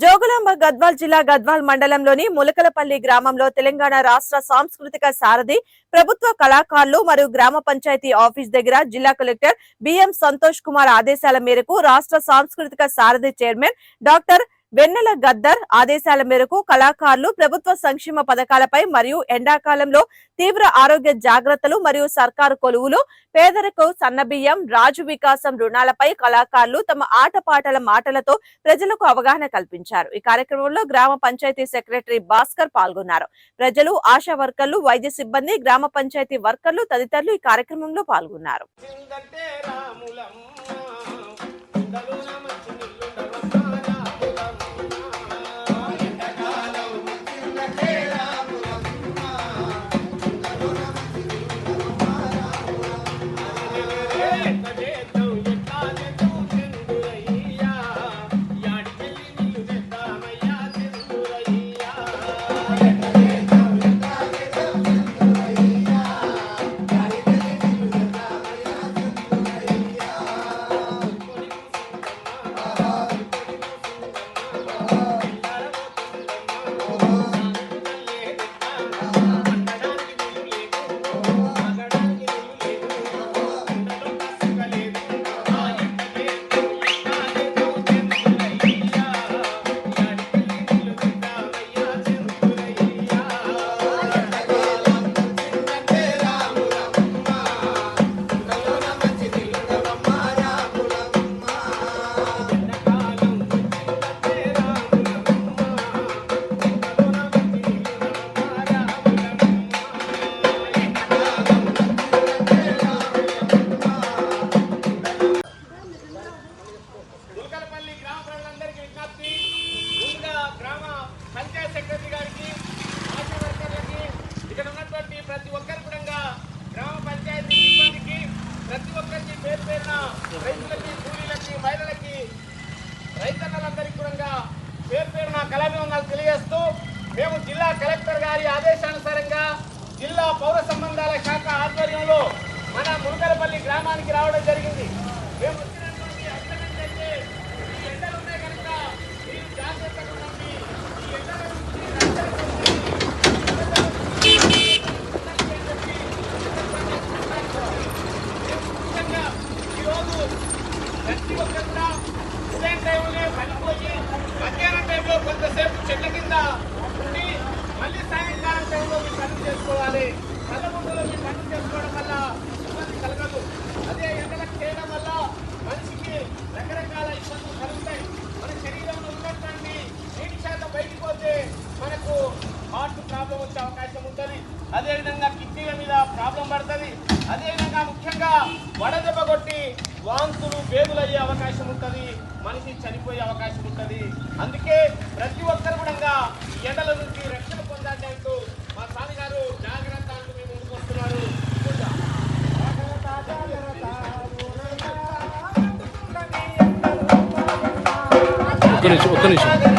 జోగులాంబ గద్వాల్ జిల్లా గద్వాల్ మండలంలోని ములకలపల్లి గ్రామంలో తెలంగాణ రాష్ట్ర సాంస్కృతిక సారథి ప్రభుత్వ కళాకారులు మరియు గ్రామ పంచాయతీ ఆఫీస్ దగ్గర జిల్లా కలెక్టర్ బిఎం సంతోష్ కుమార్ ఆదేశాల మేరకు రాష్ట్ర సాంస్కృతిక సారథి చైర్మన్ డాక్టర్ వెన్నెల గద్దర్ ఆదేశాల మేరకు కళాకారులు ప్రభుత్వ సంక్షేమ పథకాలపై మరియు ఎండాకాలంలో తీవ్ర ఆరోగ్య జాగ్రత్తలు మరియు సర్కారు కొలువులు పేదరికం సన్నబియ్యం రాజు వికాసం రుణాలపై కళాకారులు తమ ఆటపాటల మాటలతో ప్రజలకు అవగాహన కల్పించారు. ఈ కార్యక్రమంలో గ్రామ పంచాయతీ సెక్రటరీ భాస్కర్ పాల్గొన్నారు. ప్రజలు ఆశా వర్కర్లు వైద్య సిబ్బంది గ్రామ పంచాయతీ వర్కర్లు తదితరులు ఈ కార్యక్రమంలో పాల్గొన్నారు. పేరు పేరున రైతులకి కూలీలకి మహిళలకి రైతన్నలందరికీ కూడా పేరు పేరున కళాభివందనాలు తెలియజేస్తూ మేము జిల్లా కలెక్టర్ గారి ఆదేశానుసారంగా జిల్లా పౌర సంబంధాల శాఖ ఆధ్వర్యంలో మన మునకలపల్లి గ్రామానికి రావడం జరిగింది. మేము చేసుకోవాలి. కళ్ళముందులో మీ పనులు చేసుకోవడం వల్ల ఇబ్బంది కలగదు. అదే ఎండలకు చేయడం వల్ల మనిషికి రకరకాల ఇబ్బందులు కలుగుతాయి. మన శరీరంలో ఉన్నటువంటి నీటి శాతం బయటికి పోతే మనకు హార్ట్ ప్రాబ్లం వచ్చే అవకాశం ఉంటుంది. అదేవిధంగా కిడ్నీల మీద ప్రాబ్లం పడుతుంది. అదేవిధంగా ముఖ్యంగా వడదెబ్బ కొట్టి వాంతులు బేగులు అయ్యే అవకాశం ఉంటుంది. మనిషి చనిపోయే అవకాశం ఉంటుంది. అందుకే ప్రతి ఒక్కరు కూడా ఎండల నుంచి 跟你说我跟你说。